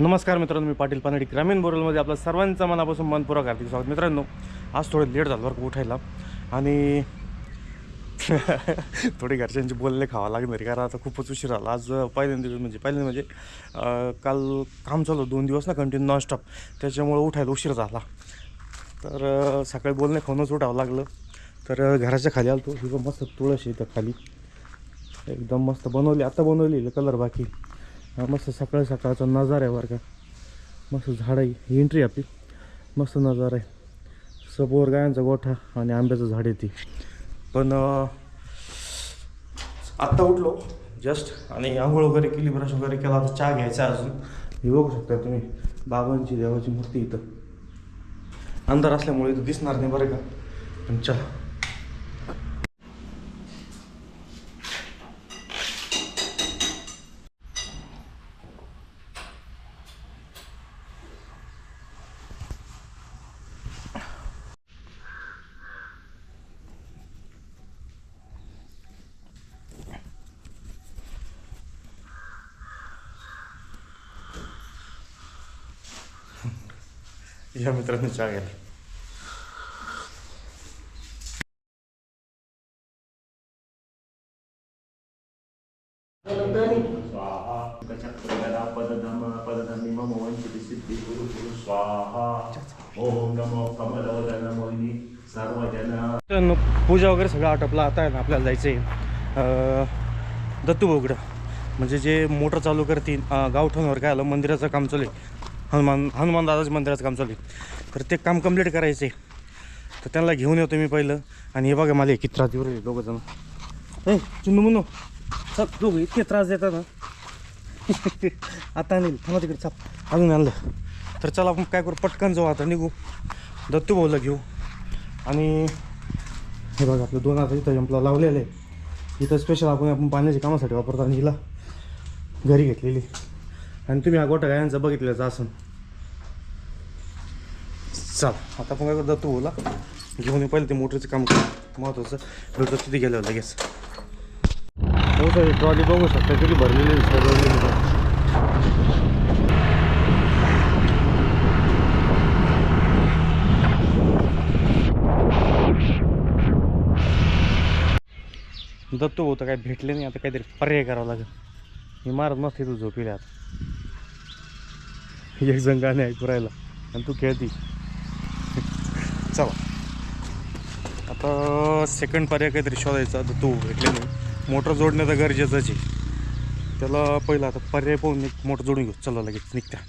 नमस्कार मित्रांनो मी पाटील पानडी. ग्रामीण बोरलमध्ये आपल्या सर्वांचं मनापासून मनपूर्वक हार्दिक स्वागत. मित्रांनो आज थोडं लेट झालं बरं का उठायला. आणि थोडी घरच्यांचे बोलले खावं लागणार कारण आता खूपच उशीर झाला. आज पहिल्यांदा दिवस म्हणजे पहिल्यांदा म्हणजे काल काम चालू दोन दिवस ना कंटिन्यू नॉनस्टॉप त्याच्यामुळं उठायला उशीर झाला. तर सकाळी बोलणे खाऊनच उठावं लागलं. तर घराच्या खाली आलो तो मस्त तुळस आहे त्या खाली. एकदम मस्त बनवली. आता बनवली कलर बाकी. हा, मस्त सकाळ सकाळचा नजारा आहे बरं का. मस्त झाड आहे ही एंट्री आपली. मस्त नजारा आहे. सबोर गायांचा गोठा आणि आंब्याचं झाड आहे ती. पण आत्ता उठलो जस्ट आणि आंघोळ वगैरे केली ब्रश वगैरे केला आता चहा घ्यायचा अजून. हे बघू शकता तुम्ही बाबांची देवाची मूर्ती इथं. अंधार असल्यामुळे इथं दिसणार नाही बरं का. पण चला या मित्रांनो चहा घ्यायला स्वाहा चक्रगदा पदधम पदधमी मम वंचित सिद्धी गुरु गुरु स्वाहा। ओम नमो कमलवदन मोहिनी सर्वजन। मित्रांनो पूजा वगैरे सगळं आटपलं. आता आहे ना आपल्याला जायचं आहे दत्तू बोगडं म्हणजे जे मोटर चालू करतील गावठाणावर काय आलं मंदिराचं काम चालू आहे. हनुमान हनुमान दादाच्या मंदिराचं काम चालू आहे. तर ते काम कंप्लीट करायचं आहे तर त्यांना घेऊन येतो मी पहिलं. आणि हे बघा मला किती त्रास देऊ रे दोघं जण. ए चिन्नू मुन्नू चल दोघं इतके त्रास देतात ना. आता आणेल थांबा तिकडे चाप अजून आणलं. तर चला आपण काय करू? पटकन जाऊ आता निघू. दत्तू भाऊला घेऊ. आणि हे बघा आपलं दोन हात इथं जंपला लावलेलं आहे. इथं स्पेशल आपण आपण पाण्याच्या कामासाठी वापरतो आणि हिला घरी घेतलेली आणि तुम्ही हा गोटा गायांचा बघितलेला असं चल आता आपण काय करतो दत्तू भाऊला घेऊन पहिले ते मोटरचं काम करू. महत्त्वाचं भेटतो तिथे गेल्यावर लगेच. हो सर ट्रॉली बघू शकता किती भरलेली. दत्तू भाऊ तर काय भेटले नाही आता काहीतरी पर्याय करावा लागेल. मी मारत मस्त तू झोपिले आता. एक जण गाणे ऐकू राहिला आणि तू खेळती चला. आता सेकंड पर्याय काहीतरी शोधायचा तर तू भेटले नाही. मोटर जोडणं तर गरजेचंच आहे. त्याला पहिला आता पर्याय पाहून मोटर जोडून घेऊ. चला लगेच निघत्या.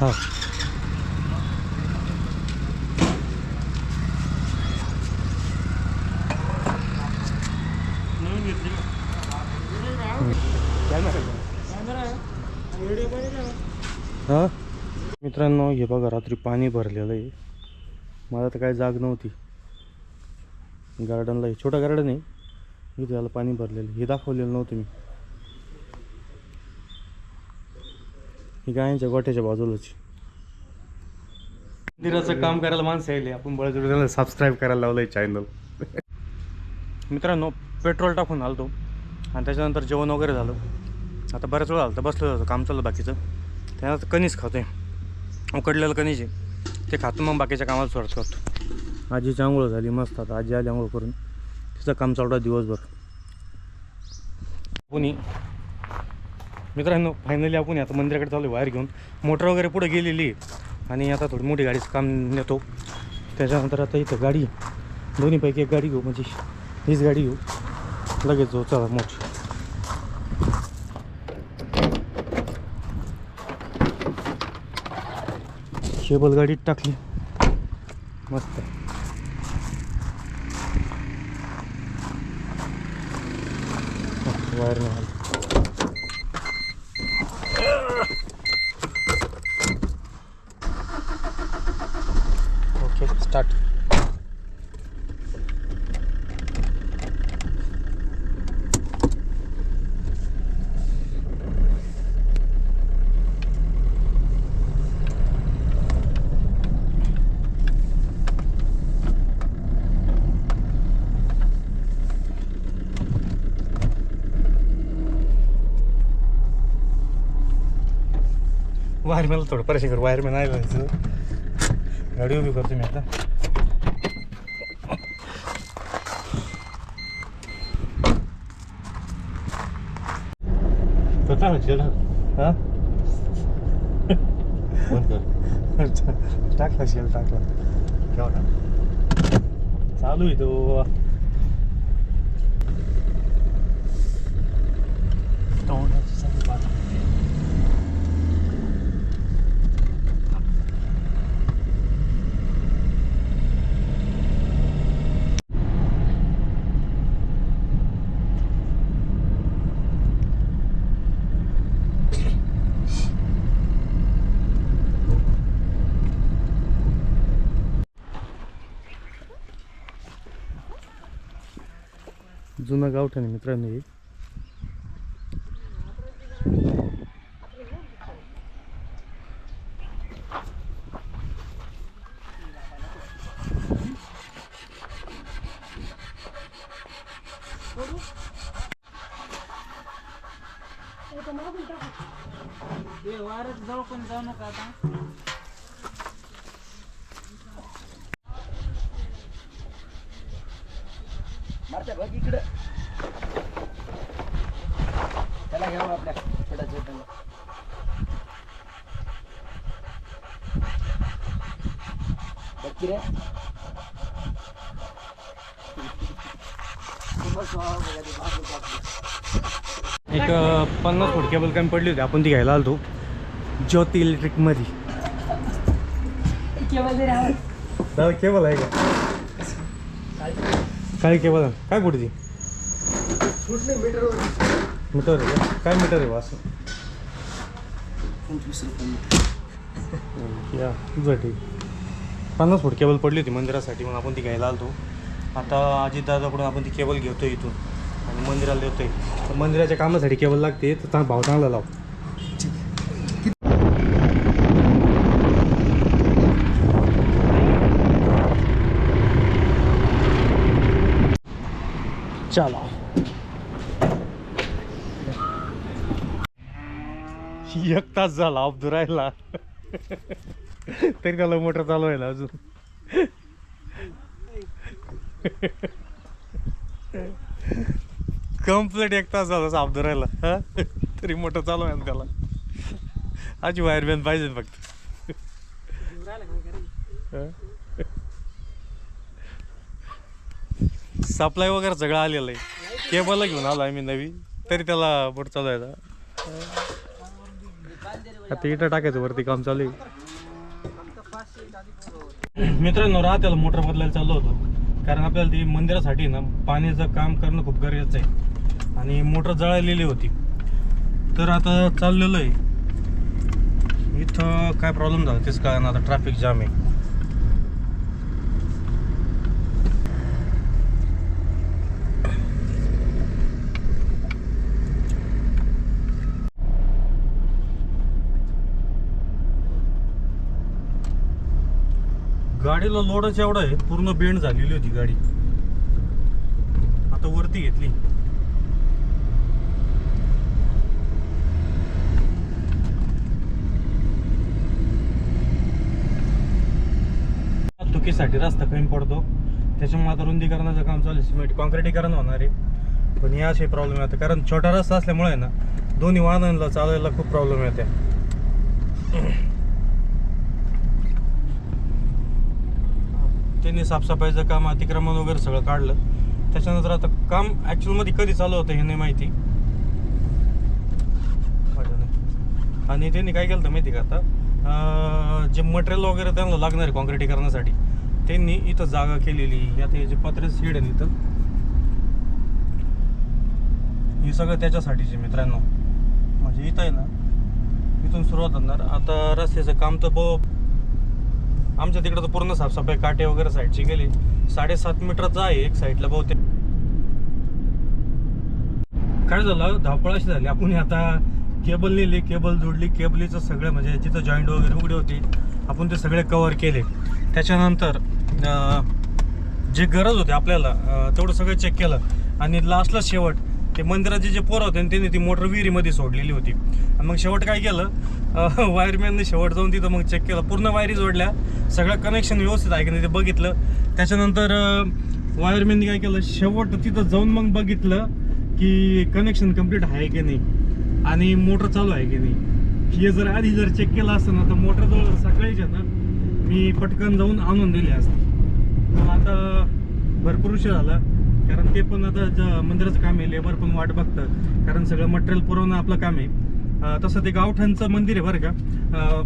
हां. मित्रांनो हे बघा रात्री पाणी भरलेलं आहे. मला तर काय जाग नव्हती. गार्डनला छोटं गार्डन आहे. इथे याला पाणी भरलेलं. हे दाखवलेलं नव्हतं मी. ही गायांच्या गोठ्याच्या बाजूलाच मंदिराचं काम करायला माणसं यायले. आपण बळजोडीला सबस्क्राईब करायला लावलं आहे चॅनल मित्रांनो पेट्रोल टाकून आलतो. आणि त्याच्यानंतर जेवण वगैरे झालं. आता बऱ्याच वेळ आलं तर बसलं जातं काम चाललं बाकीचं. त्यानंतर कणीस खातोय. उकडलेलं कणीस आहे ते खातो मग बाकीच्या कामाला सोडत करतो. आजीची आंघोळ झाली मस्त आता आजी आली आंघोळ करून. तिचं काम चालू आहे दिवसभर. पुणे. मित्रांनो फायनली आपण आता मंदिराकडे चालू बाहेर घेऊन. मोटर वगैरे पुढे गेलेली आहे आणि आता थोडी मोठी गाडीचं काम नेतो. त्याच्यानंतर आता इथं गाडी दोन्हीपैकी एक गाडी घेऊ म्हणजे हीच गाडी घेऊ. लगेच जाऊ चला मोठी. केबल गाडीत टाकली. मस्त. वायर नाही वायरमॅनला थोडं परेशान कर वायरमॅन आहे जायचं गाडी उभी करतो मी आता. हा? टाकला शेल टाकला. केव्हा चालू आहे तो. जुनं गावठण मित्रांनो हे वारच जाऊ पण जाऊ नका आता मारत्या बघ इकडं त्याला घ्यावं आपल्या बघ रे. एक पन्नास फूट केबल कमी पडली होती. आपण ती घ्यायला आलतो. ज्योती इलेक्ट्रिकमध्ये दादा केबल आहे का? काय केबल आहे? काय कुठे ती मीटर आहे का? काय मीटर आहे बा असं? पंचवीस रुपये. या तुझं ठीक पन्नास फूट केबल पडली होती मंदिरासाठी म्हणून आपण ती घ्यायला आलतो. आता अजितदादाकडून आपण ती केबल घेतो इथून. आणि मंदिराला देतोय तर मंदिराच्या कामासाठी केबल लागते तर चांग भाव चांगला लाव. चला. एक तास झाला अब्दुरायला तरी त्याला मोटर चालू आहे ना अजून. कंप्लीट एक तास झाला साबदू राहिला. हा? तरी मोटर चालू आहे ना त्याला. आजी वायरमॅन पाहिजे फक्त. सप्लाय वगैरे सगळं आलेलं आहे. केबल घेऊन आलो आम्ही नवी. तरी त्याला मोटर चालवायला आता इथं टाकायचं वरती काम चालू आहे. मित्रांनो राहत्याला मोटर बदलायला चाललो होतो. कारण आपल्याला ती मंदिरासाठी ना पाण्याचं काम करणं खूप गरजेचं आहे. आणि मोटर जळालेली होती. तर आता चाललेलो आहे. इथं काय प्रॉब्लेम झाला तेच काय आता ट्रॅफिक जाम आहे. गाडीला लोडच एवढा आहे पूर्ण बेंड झालेली होती गाडी. आता वरती घेतली. वाहतुकीसाठी रस्ता कमी पडतो. त्याच्यामुळे आता रुंदीकरणाचं काम चालू आहे. सिमेंट कॉन्क्रिटीकरण होणार आहे. पण या असे प्रॉब्लेम येतात. कारण छोटा रस्ता असल्यामुळे ना दोन्ही वाहनांना चालायला खूप प्रॉब्लेम येते. त्यांनी साफसफाईचं काम अतिक्रमण वगैरे सगळं काढलं. त्याच्यानंतर आता काम ॲक्च्युअलमध्ये कधी चालू होतं हे नाही माहिती. आणि त्यांनी काय केलं होतं माहिती का आता? जे मटेरियल वगैरे त्यांना लागणार आहे कॉन्क्रिटीकरणासाठी त्यांनी इथं जागा केलेली. आता हे जे पत्रे सीड आहे ना इथं हे सगळं त्याच्यासाठीचे मित्रांनो. म्हणजे इथं आहे ना इथून सुरुवात होणार. आता रस्त्याचं काम तर ब आमच्या तिकडं तर पूर्ण साफसफाई काटे वगैरे साईडची गेली. साडेसात मीटरचा आहे एक साईडला बहुतेक. काय झालं? धावपळ अशी झाली. आपण आता केबल नेली केबल जोडली. केबलीचं सगळं म्हणजे जिथं जॉईंट वगैरे उघडे होते आपण ते सगळे कवर केले. त्याच्यानंतर जे गरज होती आपल्याला तेवढं सगळं चेक केलं. आणि लास्टला शेवट ते मंदिराचे जे पोरं होते त्यांनी ती मोटर विहिरीमध्ये सोडलेली होती. आणि मग शेवट काय केलं? वायरमॅनने शेवट जाऊन तिथं मग चेक केलं. पूर्ण वायरी जोडल्या. सगळं कनेक्शन व्यवस्थित आहे की नाही ते बघितलं. त्याच्यानंतर वायरमॅनने काय केलं? शेवट तिथं जाऊन मग बघितलं की कनेक्शन कंप्लीट आहे की नाही. आणि मोटर चालू आहे की नाही. हे जर आधी जर चेक केलं असतं ना तर मोटर जवळ सकाळीच ना मी पटकन जाऊन आणून दिली असते. पण आता भरपूर उशीर झाला. कारण ते पण आता ज- मंदिराचं काम आहे लेबर पण वाट बघतं. कारण सगळं मटेरियल पुरवणं आपलं काम आहे. तसं ते गावठाणचं मंदिर आहे बरं का.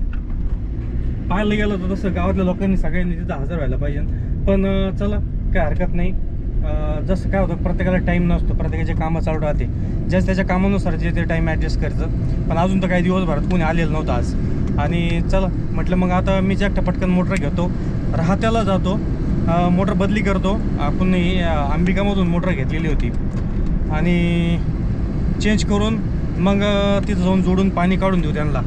पाहायला गेलं तर तसं गावातल्या लोकांनी सगळ्यांनी तिथं हजर व्हायला पाहिजे. पण चला काय हरकत नाही. जसं काय होतं प्रत्येकाला टाईम नसतो. प्रत्येकाचे कामं चालू राहते. ज्याच त्याच्या कामानुसार जे ते टाईम ॲडजस्ट करायचं पण अजून तर काही दिवसभरात कोणी आलेलं नव्हतं आज. आणि चला म्हटलं मग आता मी जे एकटा पटकन मोटर घेतो. राहत्याला जातो. मोटर बदली करतो. आपण ही अंबिकामधून मोटर घेतलेली होती. आणि चेंज करून मग तिथं जाऊन जोडून पाणी काढून देऊ त्यांना.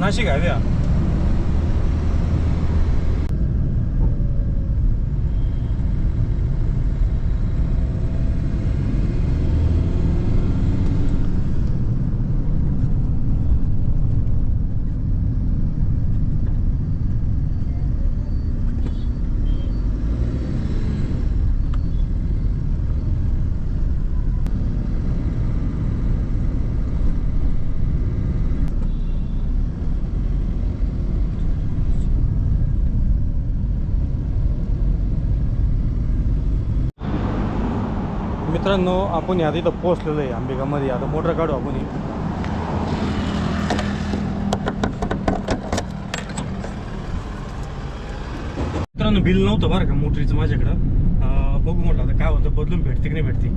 नाशिक आहे द्या मित्रांनो आपण या इथं पोहोचलेलो आहे अंबिकामध्ये आता मोटर काढू आपण मित्रांनो बिल नव्हतं बरं का मोटरीचं माझ्याकडं. बघू म्हटलं आता काय होतं बदलून भेटते की नाही भेटते.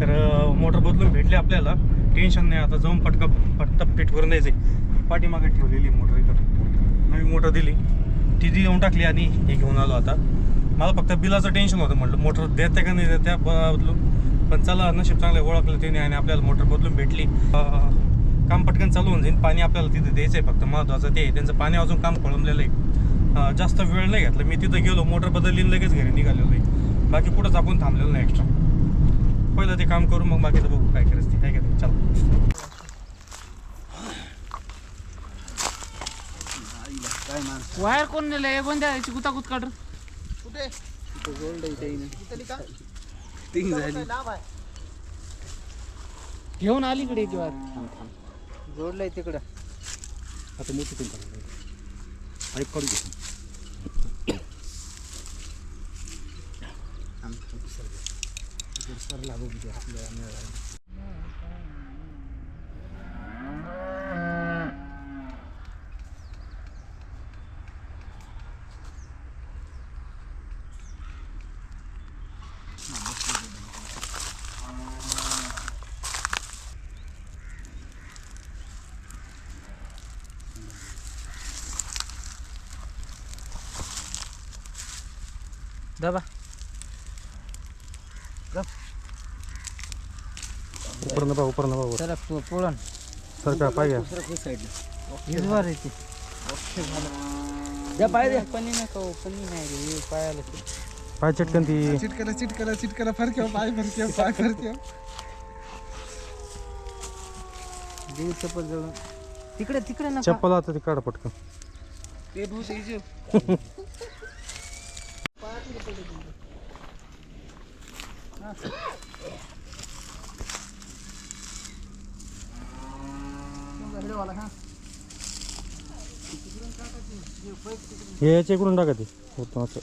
तर मोटर बदलून भेटली आपल्याला. टेन्शन नाही आता जाऊन पटका पटकप पेट करून द्यायचे पाठीमागे ठेवलेली मोटर इथं. नवी मोटर दिली. ती ती येऊन टाकली आणि हे घेऊन आलो आता. मला फक्त बिलाचं टेन्शन होतं म्हटलं. मोटर देत्या का नाही देत्या बदलून. पण चला नशीब चांगलं ओळखलं त्याने आणि आपल्याला मोटर बदलून भेटली. काम पटकन चालू होऊन जाईल पाणी आपल्याला तिथे द्यायचं आहे फक्त महत्त्वाचं ते आहे. त्यांचं पाणी अजून काम खोळंबलेलं आहे. जास्त वेळ नाही घेतला. मी तिथं गेलो मोटर बदलली लगेच घरी निघालेलो आहे. बाकी कुठंच आपण थांबलेलो नाही एक्स्ट्रा पहिलं ते काम करू मग बाकीचं बघू काय करायचं ते काय करायचं चला. वायर कोण नेलं हे बंद याची गुतागुत काढ. कुठे? गोल्ड तीन झाली. घेऊन आली इकडे याची वायर जोडलंय तिकडं. आता मोठी पण पाईप काढू घे सर लागू आपल्याला मिळालं उपर नका उपर नका वर चला पोळण सर काय पाहिजे दुसरं साईडला हिरवा रे ते. द्या पाय द्या पन्नी नका हो, पन्नी नाही रे हे पायाला ते. पाय चटकन ती. चिटकला चिटकला चिटकला. फरक पाय फरक पाय फरक देऊ चप्पल जवळ तिकडे तिकडे नका. चप्पल आता ती काढ पटकन. ते भूस इजे हे याच्या इकडून टाका ते? होतं असं.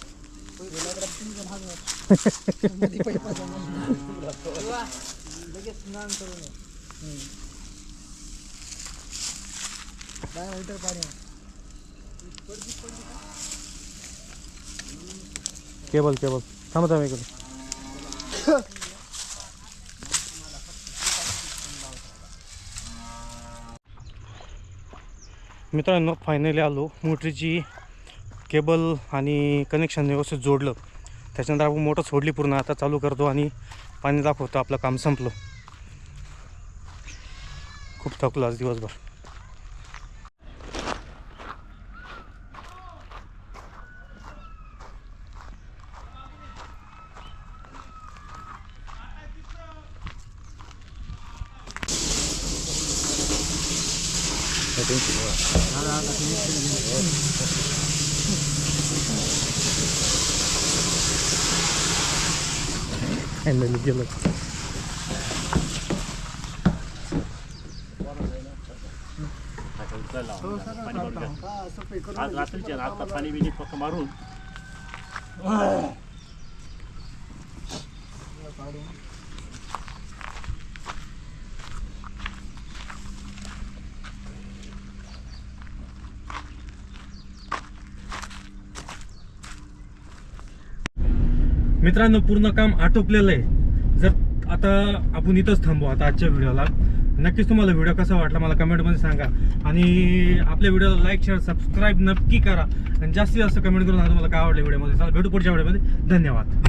Cable cable. थांबा थांब इकडे. मित्रांनो फायनली आलो. मोटरीची केबल आणि कनेक्शन व्यवस्थित जोडलं. त्याच्यानंतर आपण मोटर सोडली पूर्ण. आता चालू करतो आणि पाणी दाखवतो. आपलं काम संपलं. खूप थकलो आज दिवसभर. हँडल गेलं आज रात्रीचे आता पाणी बिनी फक्त मारून मित्रांनो पूर्ण काम आटोपलेलं आहे. जर आता आपण इथंच थांबू आता आजच्या व्हिडिओला. नक्कीच तुम्हाला व्हिडिओ कसा वाटला मला कमेंटमध्ये सांगा. आणि आपल्या व्हिडिओला लाईक शेअर सबस्क्राईब नक्की करा. आणि जास्तीत जास्त कमेंट करून तुम्हाला काय आवडलं व्हिडिओमध्ये. चला भेटू पुढच्या व्हिडिओमध्ये. धन्यवाद.